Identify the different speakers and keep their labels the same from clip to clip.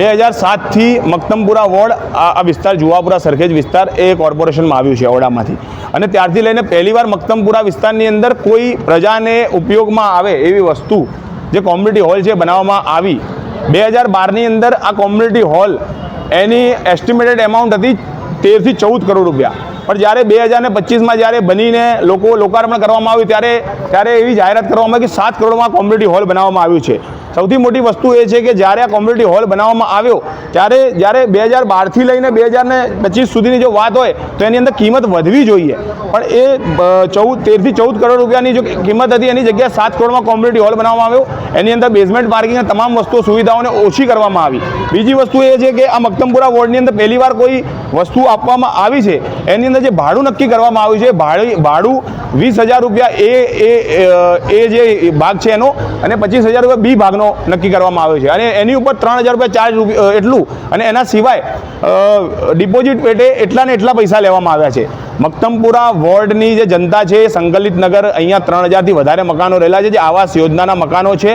Speaker 1: બે હજાર સાતથી મક્તમપુરા વોર્ડ આ વિસ્તાર જુવાપુરા સરખેજ વિસ્તાર એ કોર્પોરેશનમાં આવ્યું છે ઓરડામાંથી. અને ત્યારથી લઈને પહેલીવાર મક્તમપુરા વિસ્તારની અંદર કોઈ પ્રજાને ઉપયોગમાં આવે એવી વસ્તુ જે કોમ્યુનિટી હોલ છે બનાવવામાં આવી. બે હજાર બારની અંદર આ કોમ્યુનિટી હોલ એની એસ્ટિમેટેડ એમાઉન્ટ હતી તેરથી ચૌદ કરોડ રૂપિયા. પણ જ્યારે બે હજાર ને પચીસમાં જ્યારે બનીને લોકો લોકાર્પણ કરવામાં આવ્યું, ત્યારે ત્યારે એવી જાહેરાત કરવામાં આવી કે સાત કરોડમાં કોમ્યુનિટી હોલ બનાવવામાં આવ્યું છે. સૌથી મોટી વસ્તુ એ છે કે જ્યારે આ કોમ્યુનિટી હોલ બનાવવામાં આવ્યો, ત્યારે જ્યારે બે હજાર બારથી લઈને બે હજાર ને પચીસ સુધીની જો વાત હોય, તો એની અંદર કિંમત વધવી જોઈએ. પણ એ ચૌદ, તેરથી ચૌદ કરોડ રૂપિયાની જો કિંમત હતી, એની જગ્યાએ સાત કરોડમાં કોમ્યુનિટી હોલ બનાવવામાં આવ્યો. એની અંદર બેઝમેન્ટ પાર્કિંગ તમામ વસ્તુઓ સુવિધાઓને ઓછી કરવામાં આવી. બીજી વસ્તુ એ છે કે આ મક્તમપુરા વોર્ડની અંદર પહેલીવાર કોઈ વસ્તુ આપવામાં આવી છે. એની અંદર જે ભાડું નક્કી કરવામાં આવ્યું છે, ભાડું ભાડું વીસ હજાર રૂપિયા એ એ એ જે ભાગ છે એનો, અને પચીસ હજાર રૂપિયા બી ભાગનો નક્કી કરવામાં આવ્યો છે. અને એની ઉપર ત્રણ હજાર રૂપિયા ચાર્જ એટલું. અને એના સિવાય ડિપોઝિટ પેટે એટલા ને એટલા પૈસા લેવામાં આવ્યા છે. મક્તમપુરા વોર્ડની જે જનતા છે, સંકલિત નગર, અહીંયા ત્રણ હજારથી વધારે મકાનો રહેલા છે, જે આવાસ યોજનાના મકાનો છે.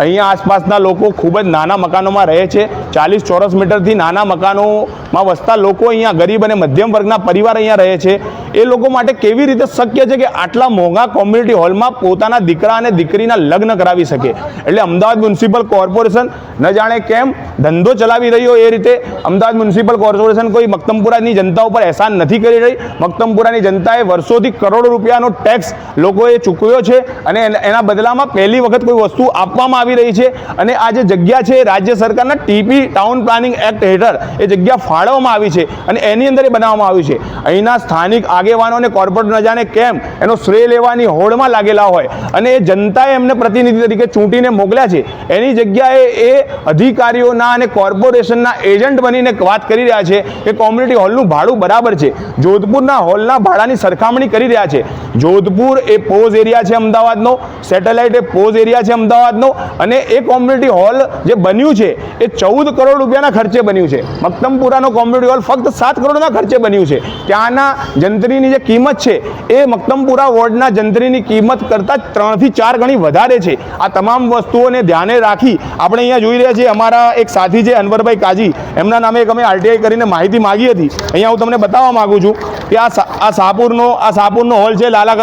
Speaker 1: અહીંયા આસપાસના લોકો ખૂબ જ નાના મકાનોમાં રહે છે. ચાલીસ ચોરસ મીટરથી નાના મકાનોમાં વસતા લોકો અહીંયા ગરીબ અને મધ્યમ વર્ગના પરિવાર અહીંયા રહે છે. એ લોકો માટે કેવી રીતે શક્ય છે કે આટલા મોંઘા કોમ્યુનિટી હોલમાં પોતાના દીકરા અને દીકરીના લગ્ન કરાવી શકે? એટલે અમદાવાદ મ્યુનિસિપલ કોર્પોરેશન ન જાણે કેમ ધંધો ચલાવી રહ્યો એ રીતે અમદાવાદ મ્યુનિસિપલ કોર્પોરેશન કોઈ મક્તમપુરાની જનતા ઉપર અહેસાન નથી કરી રહી. મક્તમપુરાની જનતાએ વર્ષોથી કરોડો રૂપિયાનો ટેક્સ લોકોએ ચૂકવ્યો છે અને એના બદલામાં પહેલી વખત કોઈ વસ્તુ આપવામાં આવી રહી છે અને આ જે જગ્યા છે રાજ્ય સરકારના ટીપી ટાઉન પ્લાનિંગ એક્ટ હેઠળ એ જગ્યા ફાળવવામાં આવી છે અને એની અંદર એ બનાવવામાં આવ્યું છે. અહીંના સ્થાનિક આગેવાનો અને કોર્પોરેટ નજાને કેમ એનો શ્રેય લેવાની હોડમાં લાગેલા હોય અને એ જનતાએ એમને પ્રતિનિધિ તરીકે ચૂંટીને મોકલ્યા છે. એની જગ્યાએ એ અધિકારીઓના અને કોર્પોરેશનના એજન્ટ બનીને વાત કરી રહ્યા છે કે કોમ્યુનિટી હોલનું ભાડું બરાબર છે. જોધપુરના હોલના ભાડાની સરખામણી કરી રહ્યા છે. જોધપુર એ પોઝ એરિયા છે અમદાવાદનો, સેટેલાઇટ એ પોઝ એરિયા છે અમદાવાદનો અને એ કોમ્યુનિટી હોલ જે બન્યું છે, એ ચૌદ કરોડ રૂપિયાના ખર્ચે બન્યું છે. મક્તમપુરાનો કોમ્યુનિટી હોલ ફક્ત સાત કરોડના ખર્ચે બન્યું છે. ત્યાંના જંત્રીની જે કિંમત છે, એ મક્તમપુરા વોર્ડના જંત્રીની કિંમત કરતાં ત્રણથી ચાર ગણી વધારે છે. આ તમામ વસ્તુઓને ધ્યાને રાખી આપણે અહીંયા જોઈ રહ્યા છીએ અમારા એક સાથી છે, અનવરભાઈ કાજી. એમના નામે એક અમે આરટીઆઈ કરીને માહિતી માગી હતી. અહીંયા હું તમને બતાવવા માગું છું કે આ આ સાપુરનો આ સાપુરનો હોલ છે, લાલા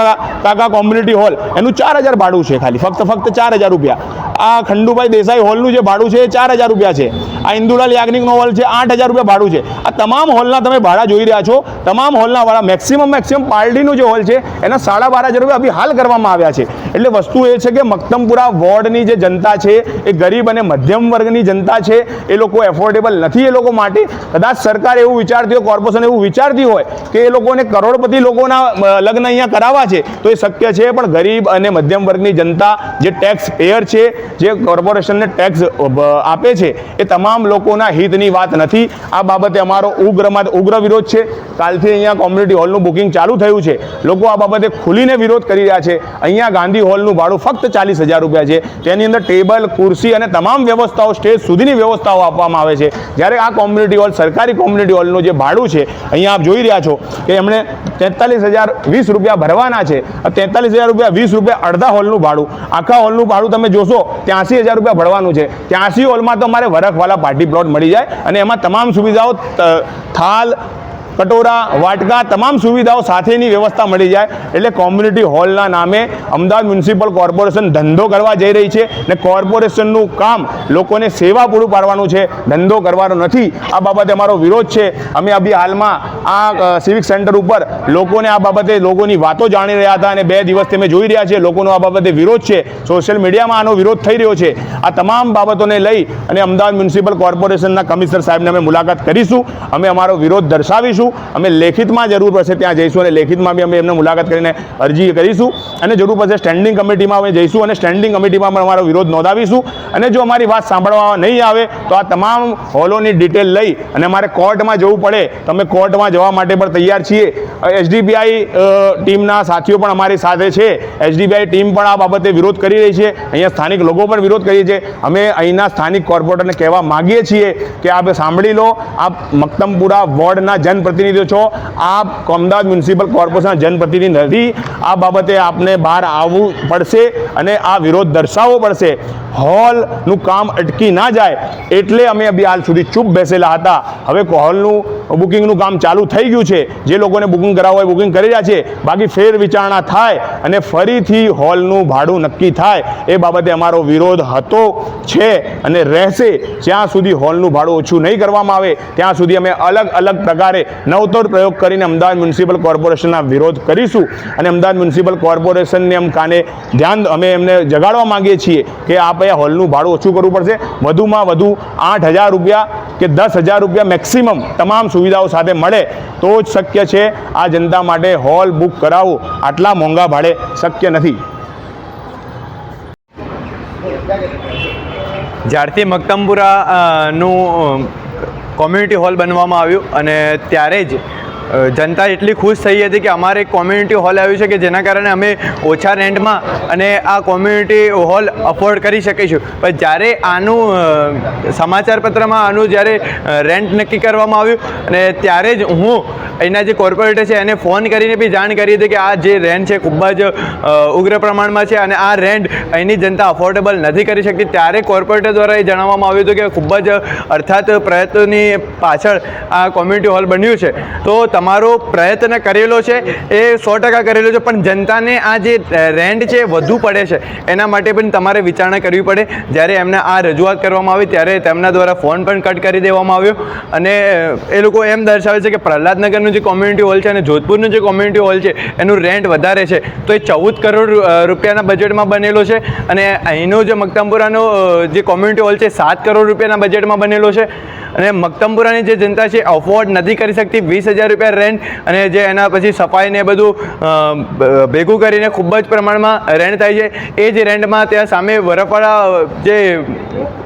Speaker 1: કાકા કોમ્યુનિટી હોલ એનું ચાર હજાર ભાડું છે ખાલી, ફક્ત ફક્ત ચાર હજાર રૂપિયા. આ ખંડુભાઈ દેસાઈ હોલનું જે ભાડું છે એ ચાર હજાર રૂપિયા છે. આ ઇન્દુલાલ યાજ્ઞિકનો હોલ છે આઠ હજાર રૂપિયા ભાડું છે. આ તમામ હોલના તમે ભાડા જોઈ રહ્યા છો. તમામ હોલના ભાડા મેક્સિમમ મેક્સિમમ પાર્ટીનું જે હોલ છે એના સાડા બાર હજાર રૂપિયા અભી હાલ કરવામાં આવ્યા છે. એટલે વસ્તુ એ છે કે મક્તમપુરા વોર્ડની જે જનતા છે એ ગરીબ અને મધ્યમ વર્ગની જનતા છે એ લોકો એફોર્ડેબલ નથી એ લોકો માટે. કદાચ સરકાર એવું વિચારતી હોય કોર્પોરેશન એવું વિચારતી હોય કે એ લોકોને કરોડપતિ લોકોના લગ્ન અહીંયા કરાવવા છે તો એ શક્ય છે. પણ ગરીબ અને મધ્યમ વર્ગની જનતા જે ટેક્સ પેયર છે જે કોર્પોરેશનને ટેક્સ આપે છે, એ તમામ લોકોના હિતની વાત નથી. આ બાબતે અમારો ઉગ્રમાં ઉગ્ર વિરોધ છે. કાલથી અહીંયા કોમ્યુનિટી હોલનું બુકિંગ ચાલુ થયું છે. લોકો આ બાબતે ખુલીને વિરોધ કરી રહ્યા છે. અહીંયા ગાંધી હોલનું ભાડું ફક્ત ચાલીસ હજાર રૂપિયા છે. તેની અંદર ટેબલ ખુરશી અને તમામ વ્યવસ્થાઓ સ્ટેજ સુધીની વ્યવસ્થાઓ આપવામાં આવે છે. જ્યારે આ કોમ્યુનિટી હોલ સરકારી કોમ્યુનિટી હોલનું જે ભાડું છે, અહીંયા આપ જોઈ રહ્યા છો કે એમણે તેતાલીસ હજાર વીસ રૂપિયા ભરવાના છે. તેતાલીસ હજાર રૂપિયા વીસ રૂપિયા અડધા હોલનું ભાડું. આખા હોલનું ભાડું તમે જોશો ત્યાંસી હજાર રૂપિયા ભરવાનું છે. ત્યાંસી હોલમાં તો અમારે વરખવાલા પાર્ટી પ્લોટ મળી જાય અને એમાં તમામ સુવિધાઓ થાલ, કટોરા, વાટકા, તમામ સુવિધાઓ સાથેની વ્યવસ્થા મળી જાય. એટલે કોમ્યુનિટી હોલના નામે અમદાવાદ મ્યુનિસિપલ કોર્પોરેશન ધંધો કરવા જઈ રહી છે ને કોર્પોરેશનનું કામ લોકોને સેવા પૂરું પાડવાનું છે. ધંધો કરવાનો નથી. આ બાબતે અમારો વિરોધ છે. અમે અભી હાલમાં આ સિવિક સેન્ટર ઉપર લોકોને આ બાબતે લોકોની વાતો જાણી રહ્યા હતા અને બે દિવસ તમે જોઈ રહ્યા છે, લોકોનો આ બાબતે વિરોધ છે. સોશિયલ મીડિયામાં આનો વિરોધ થઈ રહ્યો છે. આ તમામ બાબતોને લઈ અને અમદાવાદ મ્યુનિસિપલ કોર્પોરેશનના કમિશનર સાહેબને અમે મુલાકાત કરીશું. અમે અમારો વિરોધ દર્શાવીશું. અમે લેખિતમાં જરૂર પડશે ત્યાં જઈશું અને લેખિતમાં બી અમે એમને મુલાકાત કરીને અરજી કરીશું. અને જરૂર પડશે સ્ટેન્ડિંગ કમિટીમાં અમે જઈશું અને સ્ટેન્ડિંગ કમિટીમાં પણ અમારો વિરોધ નોંધાવીશું. અને જો અમારી વાત સાંભળવામાં નહીં આવે તો આ તમામ હોલોની ડિટેલ લઈ અને અમારે કોર્ટમાં જવું પડે. તો અમે કોર્ટમાં જવા માટે પણ તૈયાર છીએ. એસડીબીઆઈ ટીમના સાથીઓ પણ અમારી સાથે છે. એસડીબીઆઈ ટીમ પણ આ બાબતે વિરોધ કરી રહી છે. અહીંયા સ્થાનિક લોકો પણ વિરોધ કરીએ છીએ અમે અહીંના સ્થાનિક કોર્પોરેટરને કહેવા માગીએ છીએ કે આપ સાંભળી લો. આપ મક્તમપુરા વોર્ડના જનપ્રતિનિધિઓ છો. આપ અમદાવાદ મ્યુનિસિપલ કોર્પોરેશનના જનપ્રતિનિધિ નથી. આ બાબતે આપને બહાર આવવું પડશે અને આ વિરોધ દર્શાવવો પડશે. હોલનું કામ અટકી ના જાય એટલે અમે હાલ સુધી ચૂપ બેસેલા હતા. હવે હોલનું બુકિંગનું કામ ચાલુ થઈ ગયું છે. જે લોકોને બુકિંગ કરાવવું હોય બુકિંગ કરી રહ્યા છે. બાકી ફેર વિચારણા થાય અને ફરીથી હોલનું ભાડું નક્કી થાય એ બાબતે અમારો વિરોધ હતો છે અને રહેશે. જ્યાં સુધી હોલનું ભાડું ઓછું નહીં કરવામાં આવે, ત્યાં સુધી અમે અલગ અલગ પ્રકારે નવતર પ્રયોગ કરીને અમદાવાદ મ્યુનિસિપલ કોર્પોરેશનના વિરોધ કરીશું. અને અમદાવાદ મ્યુનિસિપલ કોર્પોરેશનને એમ કાને ધ્યાન અમે એમને જગાડવા માંગીએ છીએ કે આપણે હોલનું ભાડું ઓછું કરવું પડશે. વધુમાં વધુ આઠ હજાર રૂપિયા કે દસ હજાર રૂપિયા મેક્સિમમ તમામ સુવિધાઓ સાથે મળે તો જ શક્ય છે આ જનતા માટે હોલ બુક કરાવવું. આટલા મોંઘા ભાડે શક્ય નથી.
Speaker 2: જ્યારથી મક્તમપુરાનું કોમ્યુનિટી હોલ બનવામાં આવ્યું અને ત્યારે જ જનતા એટલી ખુશ થઈ હતી કે અમારે એક કોમ્યુનિટી હોલ આવ્યું છે કે જેના કારણે અમે ઓછા રેન્ટમાં અને આ કોમ્યુનિટી હોલ અફોર્ડ કરી શકીશું. પણ જ્યારે આનું સમાચારપત્રમાં સમાચાર પત્રમાં આનું જ્યારે રેન્ટ નક્કી કરવામાં આવ્યું અને ત્યારે જ હું અહીંના જે કોર્પોરેટર છે, એને ફોન કરીને બી જાણ કરી હતી કે આ જે રેન્ટ છે, ખૂબ જ ઉગ્ર પ્રમાણમાં છે અને આ રેન્ટ અહીંની જનતા અફોર્ડેબલ નથી કરી શકતી. ત્યારે કોર્પોરેટર દ્વારા એ જણાવવામાં આવ્યું હતું કે ખૂબ જ, અર્થાત પ્રયત્નોની પાછળ આ કોમ્યુનિટી હોલ બન્યું છે. તો તમારો પ્રયત્ન કરેલો છે, એ સો ટકા કરેલો છે, પણ જનતાને આ જે રેન્ટ છે, વધુ પડે છે, એના માટે પણ તમારે વિચારણા કરવી પડે. જ્યારે એમને આ રજૂઆત કરવામાં આવી, ત્યારે તેમના દ્વારા ફોન પણ કટ કરી દેવામાં આવ્યો. અને એ લોકો એમ દર્શાવે છે કે પ્રહલાદનગરનું જે કોમ્યુનિટી હોલ છે અને જોધપુરનું જે કોમ્યુનિટી હોલ છે, એનું રેન્ટ વધારે છે. તો એ ચૌદ કરોડ રૂપિયાના બજેટમાં બનેલો છે અને અહીંનો જે મક્તમપુરાનો જે કોમ્યુનિટી હોલ છે, સાત કરોડ રૂપિયાના બજેટમાં બનેલો છે. અને મક્તમપુરાની જે જનતા છે અફોર્ડ નથી કરી શકતી. વીસ હજાર રૂપિયા રેન્ટ અને જે એના પછી સફાઈને બધું ભેગું કરીને ખૂબ જ પ્રમાણમાં રેન્ટ થાય છે. એ જ રેન્ટમાં ત્યાં સામે વરફવાળા જે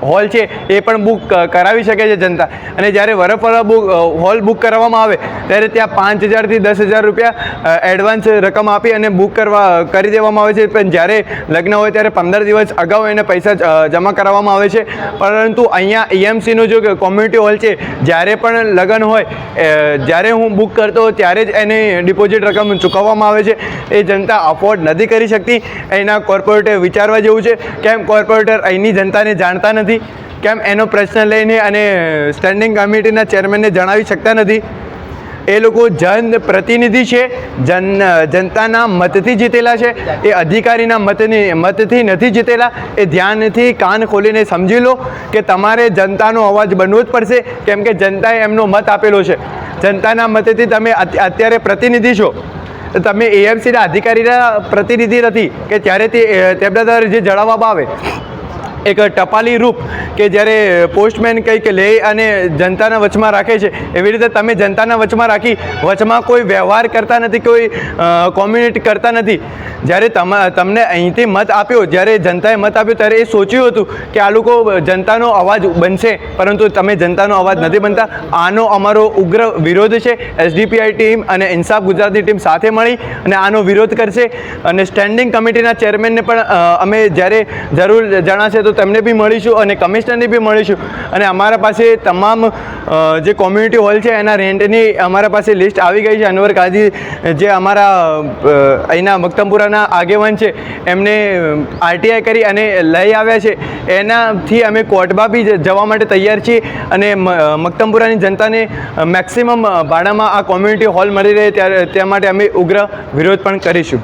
Speaker 2: હોલ છે, એ પણ બુક કરાવી શકે છે જનતા. અને જ્યારે વરફવાળા બુક હોલ બુક કરાવવામાં આવે, ત્યારે ત્યાં પાંચ હજારથી દસ હજાર રૂપિયા એડવાન્સ રકમ આપી અને બુક કરવા, કરી દેવામાં આવે છે. પણ જ્યારે લગ્ન હોય ત્યારે પંદર દિવસ અગાઉ એને પૈસા જમા કરાવવામાં આવે છે. પરંતુ અહીંયા ઈએમસીનો જો કોમ્યુનિટી હોલ છે, જ્યારે પણ લગ્ન હોય જ્યારે હું બુક કરતો ત્યારે જ એને ડિપોઝિટ રકમ ચૂકવવામાં આવે છે. એ જનતા અફોર્ડ નથી કરી શકતી. એના કોર્પોરેટે વિચારવા જેવું છે. કેમ કોર્પોરેટર અહીંની જનતાને જાણતા નથી? કેમ એનો પ્રશ્ન લઈને અને સ્ટેન્ડિંગ કમિટીના ચેરમેનને જણાવી શકતા નથી? એ લોકો જન પ્રતિનિધિ છે, જન, જનતાના મતથી જીતેલા છે. એ અધિકારીના મતની, મતથી નથી જીતેલા. એ ધ્યાનથી કાન ખોલીને સમજી લો કે તમારે જનતાનો અવાજ બનવો જ પડશે, કેમ કે જનતાએ એમનો મત આપેલો છે. જનતાના મતથી તમે અત્યારે પ્રતિનિધિ છો. તમે એએમસીના અધિકારીના પ્રતિનિધિ નથી, કે ત્યારે તે, તેમના દ્વારા જે જણાવવામાં આવે. એક ટપાલી રૂપ કે જ્યારે પોસ્ટમેન કંઈક લે અને જનતાના વચમાં રાખે છે, એવી રીતે તમે જનતાના વચમાં રાખી, વચમાં કોઈ વ્યવહાર કરતા નથી, કોઈ કોમ્યુનિટી કરતા નથી. જ્યારે તમા, તમને અહીંથી મત આપ્યો, જ્યારે જનતાએ મત આપ્યો, ત્યારે એ સોચ્યું હતું કે આ લોકો જનતાનો અવાજ બનશે, પરંતુ તમે જનતાનો અવાજ નથી બનતા. આનો અમારો ઉગ્ર વિરોધ છે. એસડીપીઆઈ ટીમ અને ઇન્સાફ ગુજરાતની ટીમ સાથે મળી અને આનો વિરોધ કરશે. અને સ્ટેન્ડિંગ કમિટીના ચેરમેનને પણ અમે જ્યારે જરૂર જણાશે તો તેમને બી મળીશું અને કમિશનરને બી મળીશું. અને અમારા પાસે તમામ જે કોમ્યુનિટી હોલ છે, એના રેન્ટની અમારા પાસે લિસ્ટ આવી ગઈ છે. અનવર કાઝી જે અમારા અહીંના મક્તમપુરાના આગેવાન છે, એમને આરટીઆઈ કરી અને લઈ આવ્યા છે. એનાથી અમે કોર્ટમાં બી જવા માટે તૈયાર છીએ અને મક્તમપુરાની જનતાને મેક્સિમમ ભાડામાં આ કોમ્યુનિટી હોલ મળી રહે ત્યારે તે માટે અમે ઉગ્ર વિરોધ પણ કરીશું.